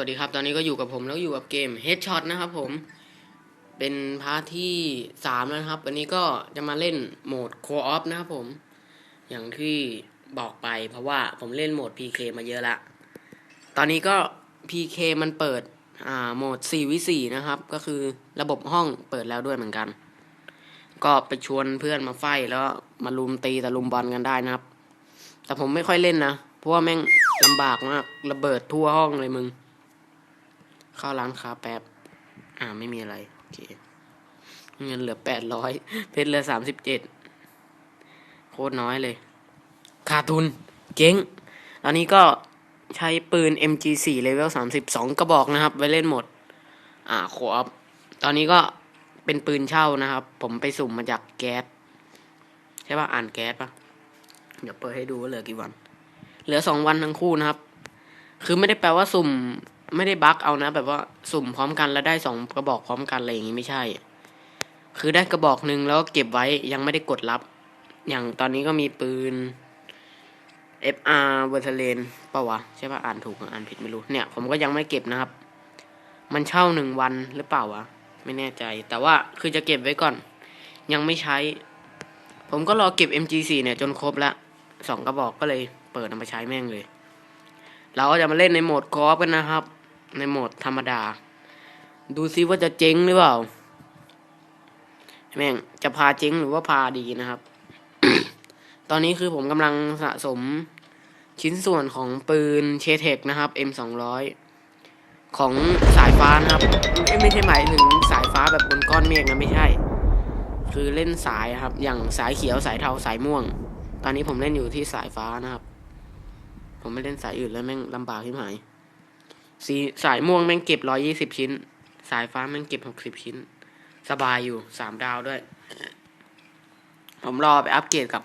สวัสดีครับ ตอนนี้ก็อยู่กับผมแล้วอยู่กับเกม Headshot นะครับผม เป็นพาร์ทที่สามแล้วครับ วันนี้ก็จะมาเล่นโหมด Co-op นะครับผม อย่างที่บอกไปเพราะว่าผมเล่นโหมด PK มาเยอะละ ตอนนี้ก็ PK มันเปิดอ่าโหมด4วิ4นะครับ ก็คือระบบห้องเปิดแล้วด้วยเหมือนกัน ก็ไปชวนเพื่อนมาไฟแล้วมาลุมตีตะลุมบอลกันได้นะครับ แต่ผมไม่ค่อยเล่นนะ เพราะว่าแม่งลำบากมาก ระเบิดทั่วห้องเลยมึง เข้าร้านค้าแป๊บ อ่าไม่มีอะไร โอเค เงินเหลือแปดร้อยเพชรเหลือสามสิบเจ็ดโคตรน้อยเลย ขาดทุน เจ๊งตอนนี้ก็ใช้ปืน MG4 level 32 กระบอกนะครับ ไว้เล่นหมด อ่าโคออฟตอนนี้ก็เป็นปืนเช่านะครับ ผมไปสุ่มมาจากแก๊สใช่ป่ะอ่านแก๊สป่ะเดี๋ยวเปิดให้ดูว่าเหลือกี่วัน เหลือสองวันทั้งคู่นะครับ คือไม่ได้แปลว่าสุ่ม ไม่ได้บั๊กเอานะ แบบว่าสุ่มพร้อมกันแล้วได้สองกระบอกพร้อมกันอะไรอย่างงี้ไม่ใช่ คือได้กระบอกหนึ่งแล้วเก็บไว้ยังไม่ได้กดรับ อย่างตอนนี้ก็มีปืน FR เวอร์เทเลนปะวะ ใช่ปะอ่านถูกหรืออ่านผิดไม่รู้เนี่ย ผมก็ยังไม่เก็บนะครับ มันเช่าหนึ่งวันหรือเปล่าวะ ไม่แน่ใจ แต่ว่าคือจะเก็บไว้ก่อน ยังไม่ใช้ ผมก็รอเก็บ MG4 เนี่ยจนครบละสองกระบอกก็เลยเปิดนำมาใช้แม่งเลย เราก็จะมาเล่นในโหมดคอฟกันนะครับ ในโหมดธรรมดา ดูซิว่าจะเจ๊งหรือเปล่า แม่ง จะพาเจ๊งหรือว่าพาดีนะครับ ตอนนี้คือผมกำลังสะสมชิ้นส่วนของปืนเชเทคนะครับ M200 ของสายฟ้านะครับไม่ใช่หมายถึงสายฟ้าแบบบนก้อนเมฆนะไม่ใช่ คือเล่นสายครับ อย่างสายเขียวสายเทาสายม่วง ตอนนี้ผมเล่นอยู่ที่สายฟ้านะครับ ผมไม่เล่นสายอื่นแล้วแม่งลำบากที่หาย สีสายม่วงแม่งเก็บร้อยี่สิบชิ้น สายฟ้าแม่งเก็บหกสิบชิ้น สบายอยู่สามดาวด้วย ผมรอไปอัปเกรดกับ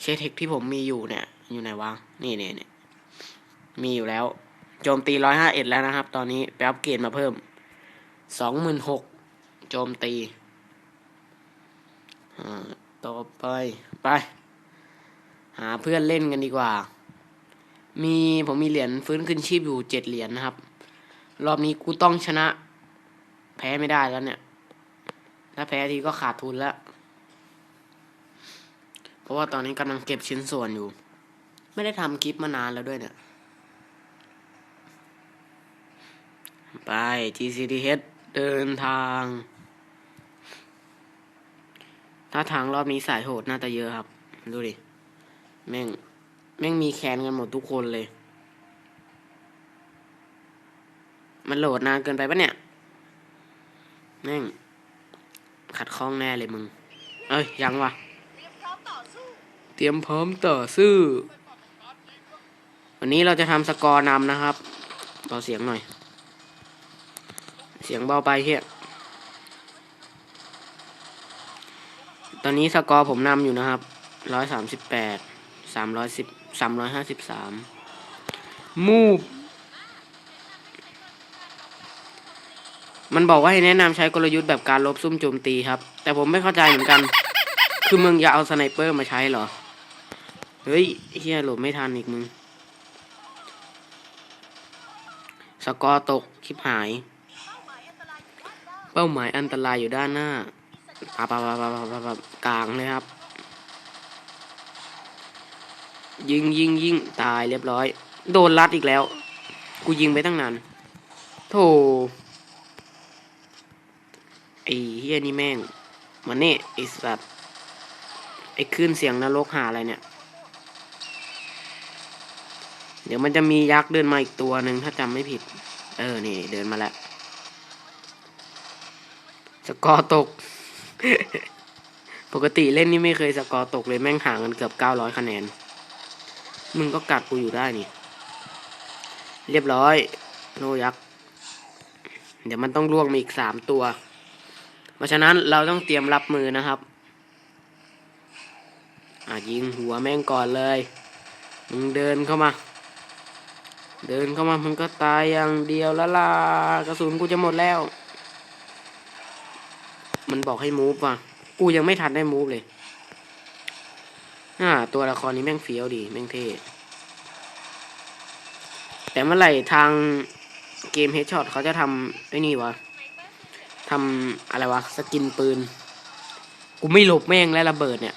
เชเทคที่ผมมีอยู่เนี่ย อยู่ไหนวะ นี่เนี่ยเนี่ยมีอยู่แล้ว โจมตีร้อยห้าเอ็ดแล้วนะครับ ตอนนี้ไปอัปเกรดมาเพิ่มสองหมื่นหกโจมตีอ่าต่อไป ไป หาเพื่อนเล่นกันดีกว่า มีผมมีเหรียญฟื้นคืนชีพอยู่เจ็ดเหรียญนะครับ รอบนี้กูต้องชนะ แพ้ไม่ได้แล้วเนี่ย ถ้าแพ้ทีก็ขาดทุนแล้ว เพราะว่าตอนนี้กำลังเก็บชิ้นส่วนอยู่ ไม่ได้ทำคลิปมานานแล้วด้วยเนี่ย ไป GCDH เดินทาง ถ้าทางรอบนี้สายโหดน่าจะเยอะครับ ดูดิ แม่ง แม่งมีแคนกันหมดทุกคนเลย มันโหลดนานเกินไปปะเนี่ยแม่งขัดข้องแน่เลยมึง เอ้ย ยังวะเตรียมพร้อมต่อสู้วันนี้เราจะทำสกอร์นำนะครับเบาเสียงหน่อย เสียงเบาไปเฮียตอนนี้สกอร์ผมนำอยู่นะครับร้อยสามสิบแปดสามร้อยสิบ สามร้อยห้าสิบสามมูฟมันบอกว่าให้แนะนำใช้กลยุทธ์แบบการลบซุ่มโจมตีครับ แต่ผมไม่เข้าใจเหมือนกัน คือมึงอย่าเอาสไนเปอร์มาใช้เหรอ เฮ้ยเฮียโหลดไม่ทันอีกมึง สกอร์ตกชิบหาย เป้าหมายอันตรายอยู่ด้านหน้าปาปาปาปาปาปาปากลางเลยครับ ยิงยิงยิงตายเรียบร้อย โดนรัดอีกแล้ว กูยิงไปตั้งนานโธ่ไอ้เฮียนี่แม่งมันนี่ไอ้สัตว์ไอ้คลื่นเสียงนรกหาอะไรเนี่ย เดี๋ยวมันจะมียักษ์เดินมาอีกตัวหนึ่งถ้าจำไม่ผิด เออ นี่ เดินมาแล้วสกอตก ปกติเล่นนี่ไม่เคยสกอตกเลยแม่งห่างกันเกือบเก้าร้อยคะแนน มึงก็กัดกูอยู่ได้นี่ เรียบร้อย โนยักษ์เดี๋ยวมันต้องล่วงมาอีกสามตัว เพราะฉะนั้นเราต้องเตรียมรับมือนะครับ อะยิงหัวแม่งก่อนเลย มึงเดินเข้ามา เดินเข้ามามึงก็ตายอย่างเดียวล้วล่ะกระสุนกูจะหมดแล้ว มันบอกให้มูฟว่ะ กูยังไม่ทันได้มูฟเลย อ่า ตัวละครนี้แม่งเฟี้ยวดี แม่งเท่ แต่เมื่อไหร่ทางเกมเฮดช็อตเขาจะทำไอ้นี่วะทำอะไรวะ สกินปืน กูไม่หลบแม่งและระเบิดเนี่ย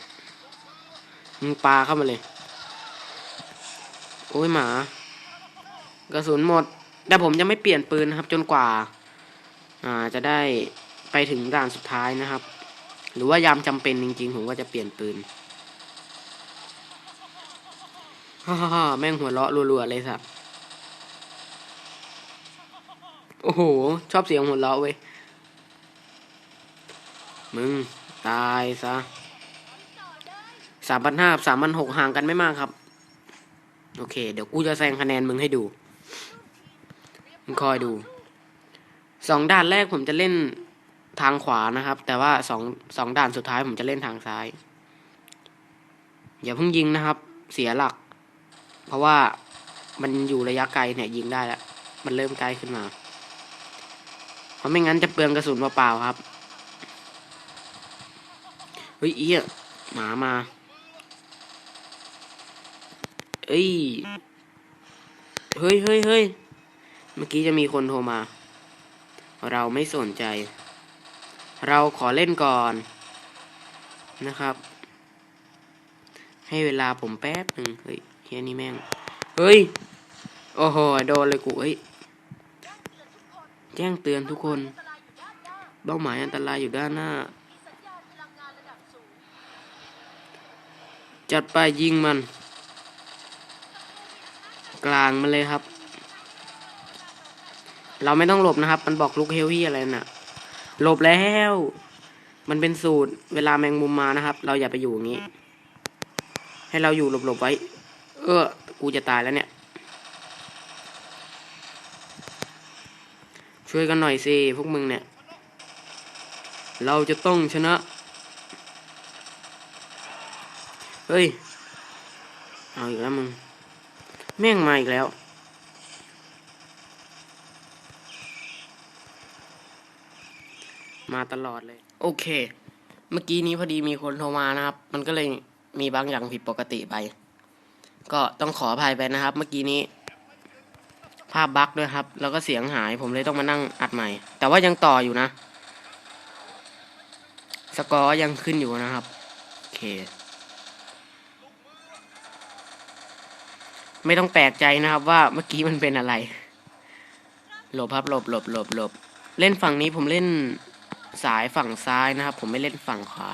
มึงปาเข้ามาเลย โอ้ยหมา กระสุนหมด แต่ผมจะไม่เปลี่ยนปืนนะครับ จนกว่า อ่าจะได้ไปถึงด่านสุดท้ายนะครับ หรือว่ายามจำเป็นจริงๆ ผมก็จะเปลี่ยนปืน ฮ่าฮ่าแม่งหัวเราะรัวๆเลยสัตว์โอ้โห ชอบเสียงหัวเราะเว้ย มึง ตายซะสามพันห้าสามพันหกห่างกันไม่มากครับ โอเค เดี๋ยวกูจะแซงคะแนนมึงให้ดู มึงคอยดู สองด่านแรกผมจะเล่นทางขวานะครับ แต่ว่าสองสองด่านสุดท้ายผมจะเล่นทางซ้าย อย่าเพิ่งยิงนะครับ เสียหลัก เพราะว่ามันอยู่ระยะไกลเนี่ยยิงได้แล้ว มันเริ่มไกลขึ้นมา เพราะไม่งั้นจะเปลืองกระสุนเปล่าๆครับ เฮ้ยเอี้ยหมามา เอ้ย เฮ้ยเฮ้ยเฮ้ยเมื่อกี้จะมีคนโทรมา เราไม่สนใจ เราขอเล่นก่อนนะครับ ให้เวลาผมแป๊บหนึ่งเฮ้ย ฮียนี่แม่ง เฮ้ย โอ้โห โดนเลยกูเฮ้ย แจ้งเตือนทุกคน เป้าหมายอันตรายอยู่ด้านหน้า จัดไปยิงมัน กลางมันเลยครับ เราไม่ต้องหลบนะครับ มันบอกลุกเฮลวี่อะไรน่ะ หลบแล้ว มันเป็นสูตร เวลาแมงมุมมานะครับ เราอย่าไปอยู่อย่างนี้ให้เราอยู่หลบๆไว้ เออ กูจะตายแล้วเนี่ย ช่วยกันหน่อยสิพวกมึงเนี่ย เราจะต้องชนะ เฮ้ย เอาอีกแล้วมึง แม่งมาอีกแล้วมาตลอดเลย โอเค เมื่อกี้นี้พอดีมีคนโทรมานะครับ มันก็เลยมีบางอย่างผิดปกติไป ก็ต้องขออภัยไปนะครับ เมื่อกี้นี้ ภาพบั๊กด้วยครับ แล้วก็เสียงหายผมเลยต้องมานั่งอัดใหม่ แต่ว่ายังต่ออยู่นะ สกอร์ยังขึ้นอยู่นะครับโอเค ไม่ต้องแปลกใจนะครับว่าเมื่อกี้มันเป็นอะไร หลบครับหลบหลบหลบหลบเล่นฝั่งนี้ผมเล่นสายฝั่งซ้ายนะครับ ผมไม่เล่นฝั่งขวา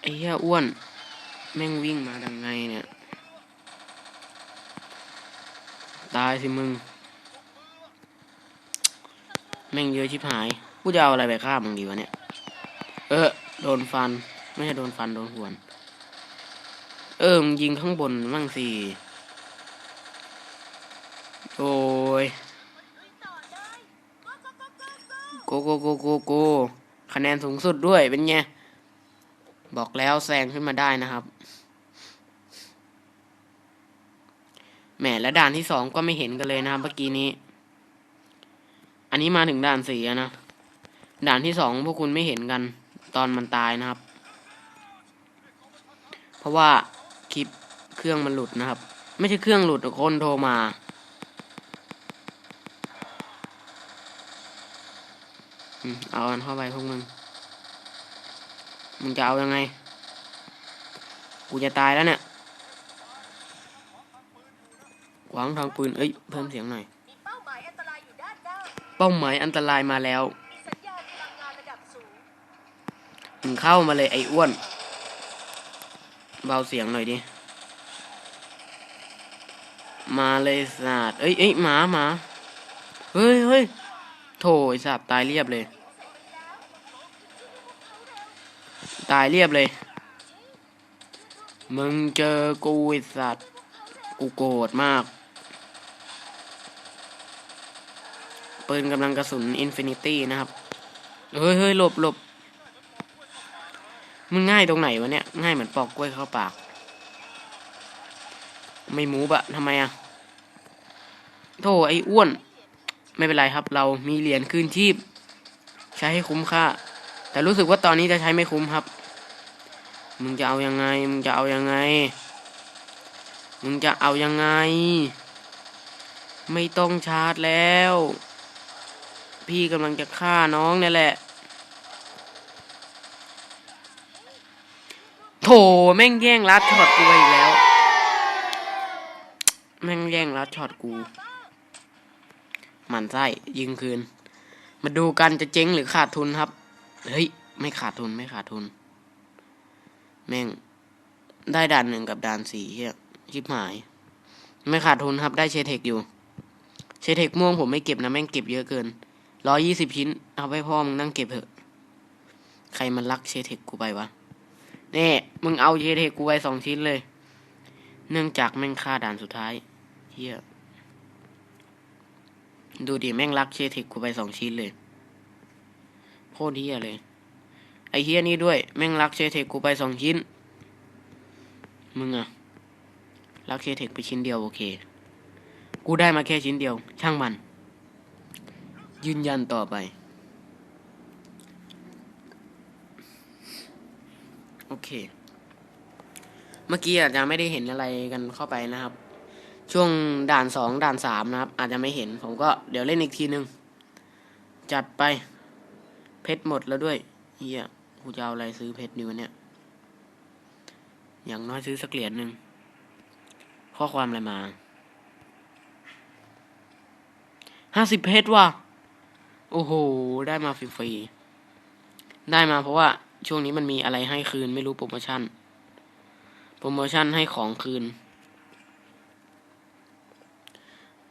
ไอ้เหี้ยอ้วน แม่งวิ่งมาดังไงเนี่ย ตายสิมึง แม่งเยอะชิบหาย กูจะเอาอะไรไปฆ่ามึงดีวะเนี่ย เออ โดนฟัน ไม่ใช่โดนฟัน โดนหวน เออ มึงยิงข้างบนมั่งสิ โอ้ยโกโกโกโกโกคะแนนสูงสุดด้วยเป็นไงบอกแล้วแซงขึ้นมาได้นะครับ แหมและด่านที่สองก็ไม่เห็นกันเลยนะครับเมื่อกี้นี้ อันนี้มาถึงด่านสี่แล้วนะ ด่านที่สองพวกคุณไม่เห็นกัน ตอนมันตายนะครับ เพราะว่าคลิปเครื่องมันหลุดนะครับ ไม่ใช่เครื่องหลุดคนโทรมาเอาอันเข้าไปพวกมึง มึงจะเอายังไง กูจะตายแล้วเนี่ยข วางทางปืน เอ้ย เพิ่มเสียงหน่อยมีเป้าหมายอันตรายอยู่ด้านหน้าเป้าหมายอันตรายมาแล้ว มีสัญญาณพลังงานระดับสูง มึงเข้ามาเลยไอ้อ้วน เบาเสียงหน่อยดิ มาเลยสัตว์เอ้ยเอ้ยหมาหมาเฮ้ยเฮ้ยโถไอ้สัตว์ตายเรียบเลย ตายเรียบเลย มึงเจอกูไอ้สัตว์ กูโกรธมาก ปืนกำลังกระสุนอินฟินิตี้นะครับเฮ้ยเฮ้ยหลบหลบมึงง่ายตรงไหนวะเนี่ย ง่ายเหมือนปอกกล้วยเข้าปาก ไม่หมูบะทำไมอะโธ่ไอ้อ้วน ไม่เป็นไรครับ เรามีเหรียญคืนชีพ ใช้ให้คุ้มค่า แต่รู้สึกว่าตอนนี้จะใช้ไม่คุ้มครับ มึงจะเอายังไง มึงจะเอายังไง มึงจะเอายังไง ไม่ต้องชาร์จแล้ว พี่กำลังจะฆ่าน้องนี่แหละโถแม่งแย่งลัดช็อตกูไปอีกแล้ว แม่งแย่งลัดช็อตกูมันไส้ยิงคืน มาดูกันจะเจ๊งหรือขาดทุนครับ เฮ้ย ไม่ขาดทุนไม่ขาดทุน แม่ง ได้ด่านหนึ่งกับด่านสี่เฮียชิบหาย ไม่ขาดทุนครับได้เชเทคอยู่ เชเทคม่วงผมไม่เก็บนะ แม่งเก็บเยอะเกิน ร้อยี่สิบชิ้น เอาไปพ่อมึงนั่งเก็บเถอะ ใครมันลักเชเทคกูไปวะเน่มึงเอาเชเทคกูไปสองชิ้นเลย เนื่องจากแม่งฆ่าด่านสุดท้ายเฮียดูดิแม่งลักเชเทคกูไปสองชิ้นเลยโคตรเฮียเลย ไอเฮียนี่ด้วย แม่งลักเชเทคกูไปสองชิ้น มึงอะลักเชเทคไปชิ้นเดียวโอเค กูได้มาแค่ชิ้นเดียว ช่างมัน ยืนยันต่อไป โอเค เมื่อกี้อาจจะไม่ได้เห็นอะไรกันเข้าไปนะครับ ช่วงด่านสองด่านสามนะครับ อาจจะไม่เห็น ผมก็เดี๋ยวเล่นอีกทีนึง จัดไป เพชรหมดแล้วด้วยเฮียกูจะเอาอะไรซื้อเพชรดีวะเนี่ย อย่างน้อยซื้อสักเหรียญหนึ่ง ข้อความอะไรมาห้าสิบเพชรว่ะ โอ้โห ได้มาฟรีๆ ได้มาเพราะว่าช่วงนี้มันมีอะไรให้คืนไม่รู้โปรโมชั่น โปรโมชั่นให้ของคืน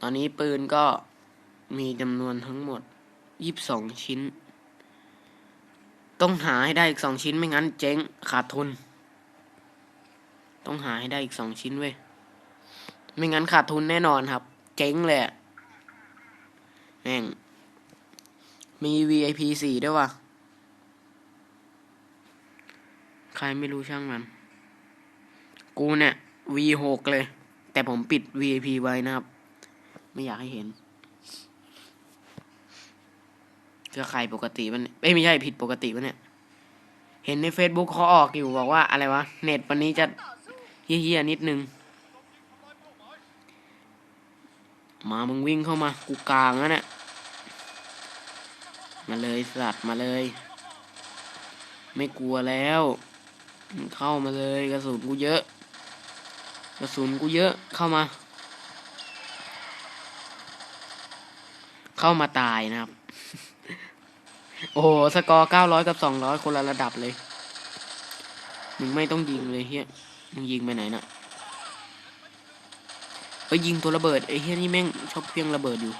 ตอนนี้ปืนก็มีจำนวนทั้งหมดยี่สิบสองชิ้น ต้องหาให้ได้อีกสองชิ้นไม่งั้นเจ๊งขาดทุน ต้องหาให้ได้อีกสองชิ้นเว้ย ไม่งั้นขาดทุนแน่นอนครับ เจ๊งเลยอะแม่ง มี VIP สี่ด้วยว่ะ ใครไม่รู้ช่างมัน กูเนี่ย V หกเลย แต่ผมปิด VIP ไว้นะครับ ไม่อยากให้เห็นก็ใครปกติมันเอ้ยไม่ใช่ผิดปกติวะเนี่ย เห็นใน Facebook เขาออกอยู่บอกว่าอะไรวะ เน็ตวันนี้จะเฮี้ยๆนิดนึง มามึงวิ่งเข้ามา กูกลางแล้วเนี่ย มาเลยสัตว์มาเลย ไม่กลัวแล้ว เข้ามาเลยกระสุนกูเยอะ กระสุนกูเยอะเข้ามา เข้ามาตายนะครับ โอ้สกอร์เก้าร้อยกับสองร้อยคนละระดับเลยมึงไม่ต้องยิงเลยเฮียมึงยิงไปไหนน่ะไปยิงตัวระเบิดไอ้เฮียนี่แม่งชอบเพียงระเบิดอยู่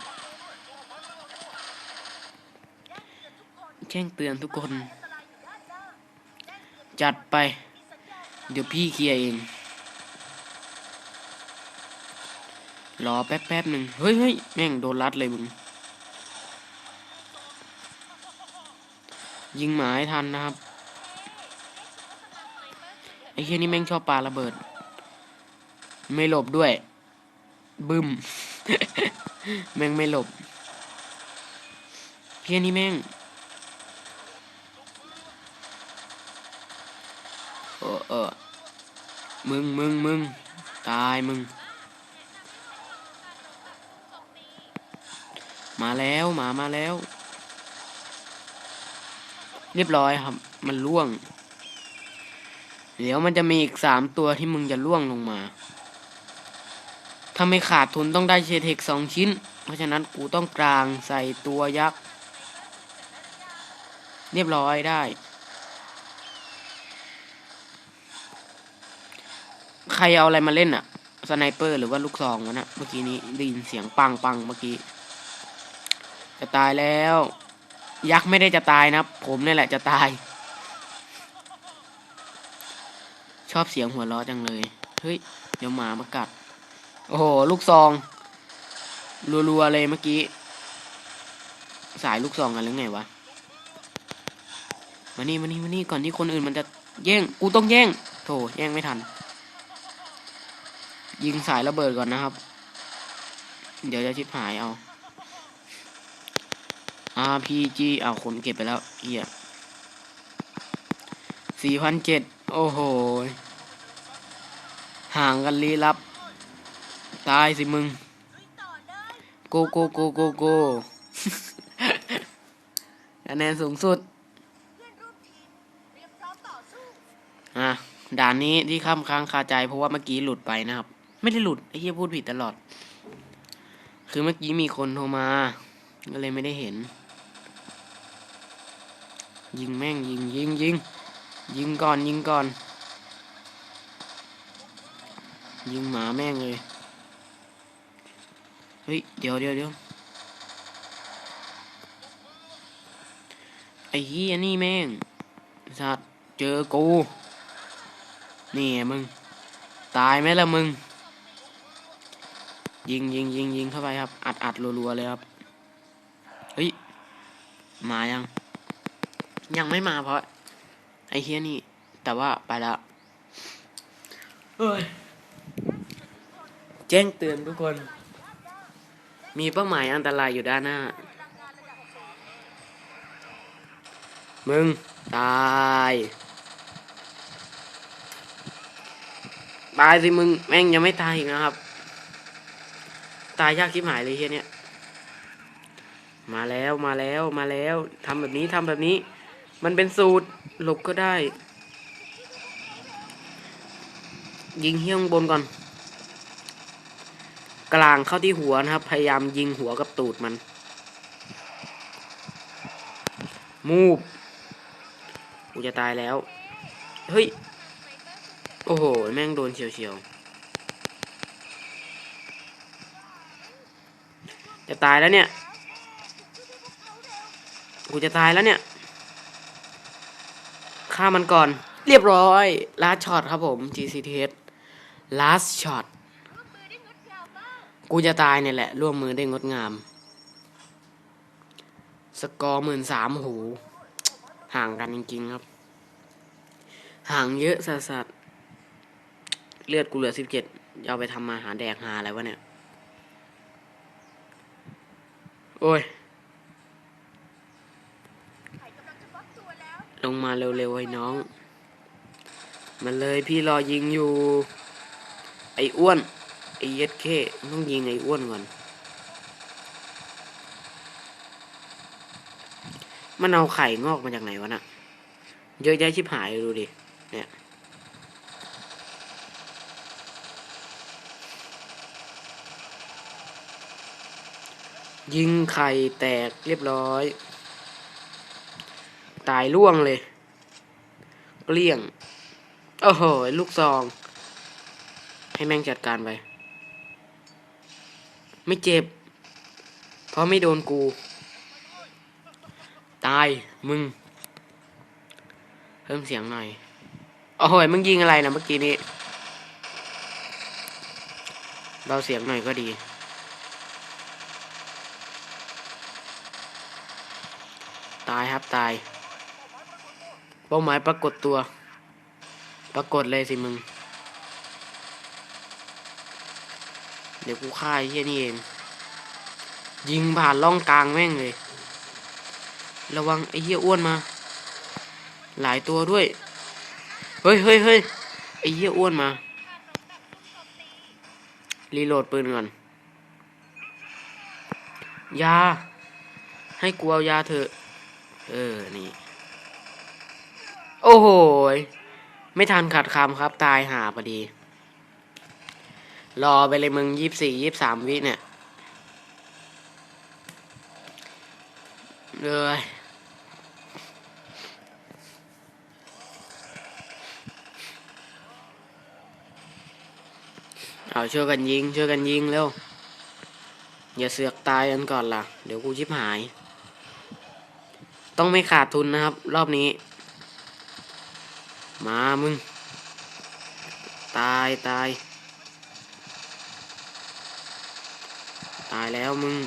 จ้งเตือนทุกคน จัดไป เดี๋ยวพี่เคลียร์เอง รอแป๊บแป๊บหนึ่งเฮ้ยเฮ้ยแม่งโดนรัดเลยมึง ยิงหมาให้ทันนะครับ ไอ้เฮียนี่แม่งชอบปาระเบิด ไม่หลบด้วย บึ้ม แม่งไม่หลบเฮียนี่แม่ง เออเออ มึงมึงมึงตายมึง มาแล้วหมามาแล้ว เรียบร้อยครับ มันล่วง เดี๋ยวมันจะมีอีกสามตัวที่มึงจะล่วงลงมาถ้าไม่ขาดทุนต้องได้เชเทคสองชิ้น เพราะฉะนั้นกูต้องกลางใส่ตัวยักษ์ เรียบร้อยได้ ใครเอาอะไรมาเล่นอะสไนเปอร์หรือว่าลูกซองวะนะเมื่อกี้นี้ได้ยินเสียงปังปังเมื่อกี้ จะตายแล้ว ยักษ์ไม่ได้จะตายนะ ผมนี่แหละจะตาย ชอบเสียงหัวเราะจังเลย เฮ้ย เดี๋ยวหมามากัด โอ้โห ลูกซอง รัวๆเลยเมื่อกี้ สายลูกซองกันหรือไงวะ มานี่มานี่มานี่ก่อนที่คนอื่นมันจะแย่ง กูต้องแย่ง โถ แย่งไม่ทัน ยิงสายระเบิดก่อนนะครับ เดี๋ยวจะชิบหายเอา RPG เอาคนเก็บไปแล้วเฮียสี่พันเจ็ดโอ้โห ห่างกันลี้ลับ ตายสิมึง โกโกโกโกโกคะแนนสูงสุดอะด่านนี้ที่ข้ามค้างคาใจเพราะว่าเมื่อกี้หลุดไปนะครับ ไม่ได้หลุดไอ้เหี้ยพูดผิดตลอด คือเมื่อกี้มีคนโทรมา ก็เลยไม่ได้เห็น ยิงแม่งยิงยิงยิงยิงก่อนยิงก่อน ยิงหมาแม่งเลย เฮ้ย เดี๋ยวเดี๋ยวเดี๋ยวไอ้เหี้ยนี่แม่งสัตว์เจอกู นี่มึง ตายไหมล่ะมึง ยิงยิงยิงยิงเข้าไปครับ อัดอัดรัวๆเลยครับ เฮ้ย มายัง ยังไม่มาเพราะ ไอ้เฮียนี่ แต่ว่าไปแล้วเฮ้ยแจ้งเตือนทุกคน มีเป้าหมายอันตรายอยู่ด้านหน้า มึง ตาย ตายสิมึง แม่งยังไม่ตายอีกนะครับ ตายยากชิบหายเลยเฮียเนี่ย มาแล้วมาแล้วมาแล้วทำแบบนี้ทำแบบนี้ มันเป็นสูตรหลบก็ได้ ยิงเฮี้ยงบนก่อน กลางเข้าที่หัวนะครับ พยายามยิงหัวกับตูดมัน มูบกูจะตายแล้ว เฮ้ย โอ้โห แม่งโดนเฉียวๆ จะตายแล้วเนี่ย กูจะตายแล้วเนี่ย ฆ่ามันก่อน เรียบร้อย last shot ครับผม GCTS last shot ร่วมมือได้งดงามมากกูจะตายเนี่ยแหละ ร่วมมือได้งดงาม สกอร์หมื่นสามหู ห่างกันจริงๆครับ ห่างเยอะสัสๆเลือดกูเหลือสิบเจ็ดเอาไปทำมาหาแดกหาอะไรวะเนี่ย โอ้ยไข่กำลังจะฟักตัวแล้วลงมาเร็วๆไอ้น้อง มันเลยพี่รอยิงอยู่ ไอ้อ้วนไอ้เย็ดเคต้องยิงไอ้อ้วนก่อน มันเอาไข่งอกมาจากไหนวะน่ะ เยอะแยะชิบหายเลยดูดิ เนี่ย ยิงไข่แตกเรียบร้อย ตายล่วงเลยเกลี้ยง โอ้โห ลูกซอง ให้แม่งจัดการไป ไม่เจ็บ เพราะไม่โดนกู ตาย มึง เพิ่มเสียงหน่อย โอ้โห มึงยิงอะไรนะเมื่อกี้นี้เบาเสียงหน่อยก็ดีายครับตาย เป้าหมายปรากฏตัว ปรากฏเลยสิมึง เดี๋ยวกูฆ่าไอ้เฮียนี่เอง ยิงผ่านล่องกลางแม่งเลย ระวังไอ้เฮียอ้วนมา หลายตัวด้วย เฮ้ยเฮ้ยเฮ้ยไอ้เฮียอ้วนมา รีโหลดปืนก่อน ยาให้กูเอายาเถอะ เออ นี่ โอ้โหไม่ทันขัดคำครับ ตายหาพอดี รอไปเลยมึงยี่สี่ยี่สามวิเนี่ยเลยเอาช่วยกันยิงช่วยกันยิงเร็ว อย่าเสือกตายกันก่อนล่ะ เดี๋ยวกูชิบหาย ต้องไม่ขาดทุนนะครับ รอบนี้ มามึง ตายตาย ตายแล้วมึง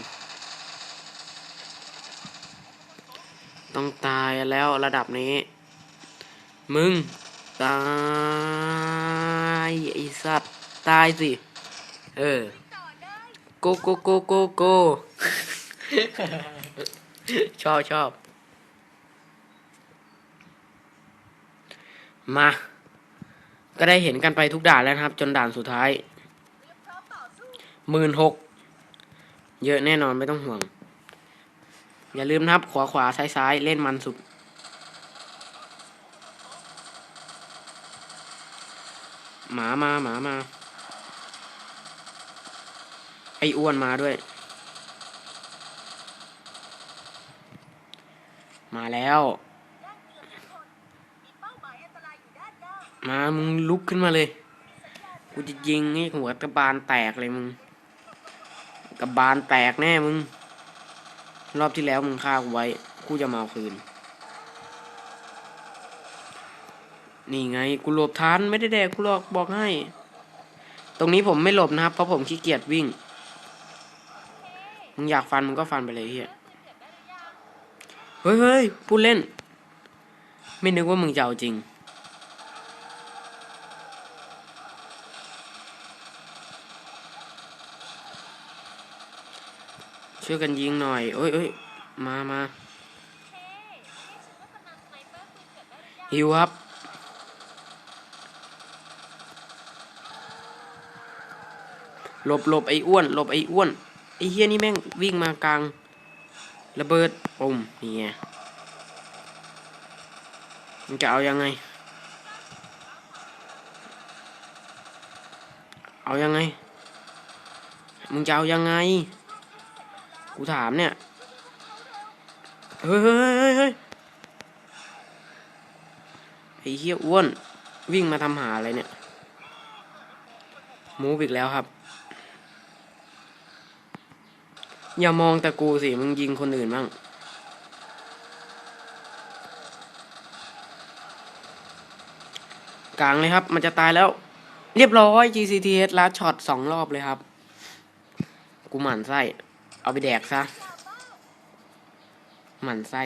ต้องตายแล้วระดับนี้ มึง ตาย ไอสัตว์ ตายสิ เออ โกโกโกโกโกชอบชอบ มา ก็ได้เห็นกันไปทุกด่านแล้วนะครับ จนด่านสุดท้ายหมื่นหกเยอะแน่นอนไม่ต้องห่วง อย่าลืมนะครับ ขวาขวาซ้ายซ้ายเล่นมันสุด หมามาหมามา ไอ้อ้วนมาด้วย มาแล้ว มามึงลุกขึ้นมาเลย กูจะยิงให้หัวกระบาลแตกเลยมึงกระบาลแตกแน่มึง รอบที่แล้วมึงฆ่ากูไว้ กูจะมาเอาคืน นี่ไง กูหลบทันไม่ได้แดกกูหรอกบอกให้ ตรงนี้ผมไม่หลบนะครับ เพราะผมขี้เกียจวิ่ง มึงอยากฟันมึงก็ฟันไปเลยเฮียเฮ้ยเฮ้ยพูดเล่น ไม่นึกว่ามึงจะเอาจริง ช่วยกันยิงหน่อยเอ้ยเอ้ยมามาฮิวครับหลบหลบไอ้อ้วนหลบไอ้อ้วนไอ้เฮียนี่แม่งวิ่งมากลางระเบิดปุ่มนี่ไงมันจะเอายังไง เอายังไง มึงจะเอายังไง กูถามเนี่ย เฮ้ยเฮ้ยเฮ้ยเฮ้ยไอ้เหี้ยอ้วน วิ่งมาทำหาอะไรเนี่ย มูฟอีกแล้วครับ อย่ามองแต่กูสิ มึงยิงคนอื่นบ้างกลางเลยครับ มันจะตายแล้ว เรียบร้อย GCTS ลัดช็อตสองรอบเลยครับ กูหมั่นไส้ เอาไปแดกซะหมันไส้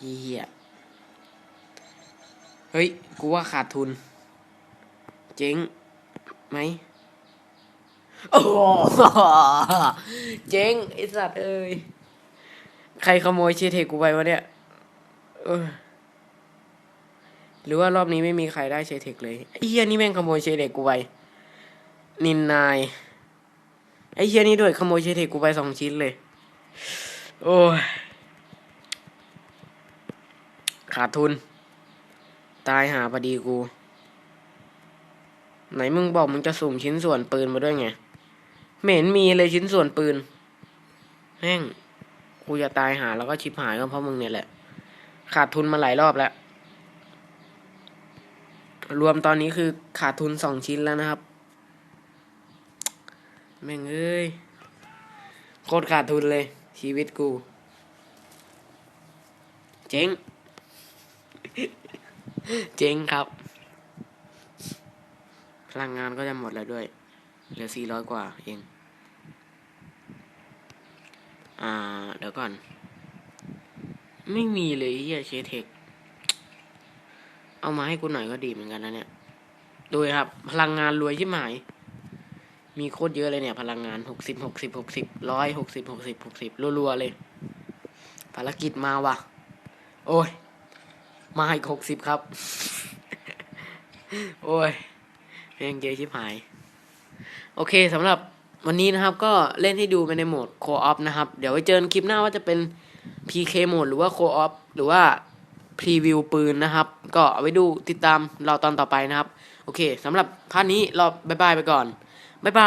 เหี้ยเฮ้ย กูว่าขาดทุน เจ๊งไหมโอ้โหเจ๊งไอสัตว์เอ้ย ใครขโมยเชเทกูไปวะเนี่ยหรือว่ารอบนี้ไม่มีใครได้เชเทคเลยไอ้เฮียนี่แม่งขโมยเชเทคกูไปนินนาย ไอ้เฮียนี่ด้วยขโมยเชเทกูไปสองชิ้นเลย โอ้ย ขาดทุน ตายหาพอดีกู ไหนมึงบอกมึงจะสุ่มชิ้นส่วนปืนมาด้วยไงเหม็นมีเลยชิ้นส่วนปืนแม่งกูจะตายหาแล้วก็ชิบหายก็เพราะมึงเนี่ยแหละ ขาดทุนมาหลายรอบแล้ว รวมตอนนี้คือขาดทุนสองชิ้นแล้วนะครับ แม่งเอ้ย โคตรขาดทุนเลย ชีวิตกู เจ๊ง เจ๊งครับ พลังงานก็จะหมดแล้วด้วย เหลือสี่ร้อยกว่าเอง อ่า เดี๋ยวก่อน ไม่มีเลยเฮียเชเทค เอามาให้กูหน่อยก็ดีเหมือนกันนะเนี่ย ดูครับ พลังงานรวยที่หมาย มีโคตรเยอะเลยเนี่ย พลังงานหกสิบหกสิบหกสิบร้อยหกสิบหกสิบหกสิบรัวๆเลย ภารกิจมาว่ะ โอ้ย มาอีกหกสิบครับ โอ้ยเพลงเยอะชิบหาย โอเคสำหรับวันนี้นะครับก็เล่นให้ดูไปในโหมด Co-op นะครับ เดี๋ยวไว้เจอกันคลิปหน้าว่าจะเป็น PK โหมดหรือว่า Co-op หรือว่าพรีวิวปืนนะครับ ก็เอาไว้ดูติดตามเราตอนต่อไปนะครับ โอเคสำหรับพาร์ทนี้เราบายบายไปก่อน บ๊ายบาย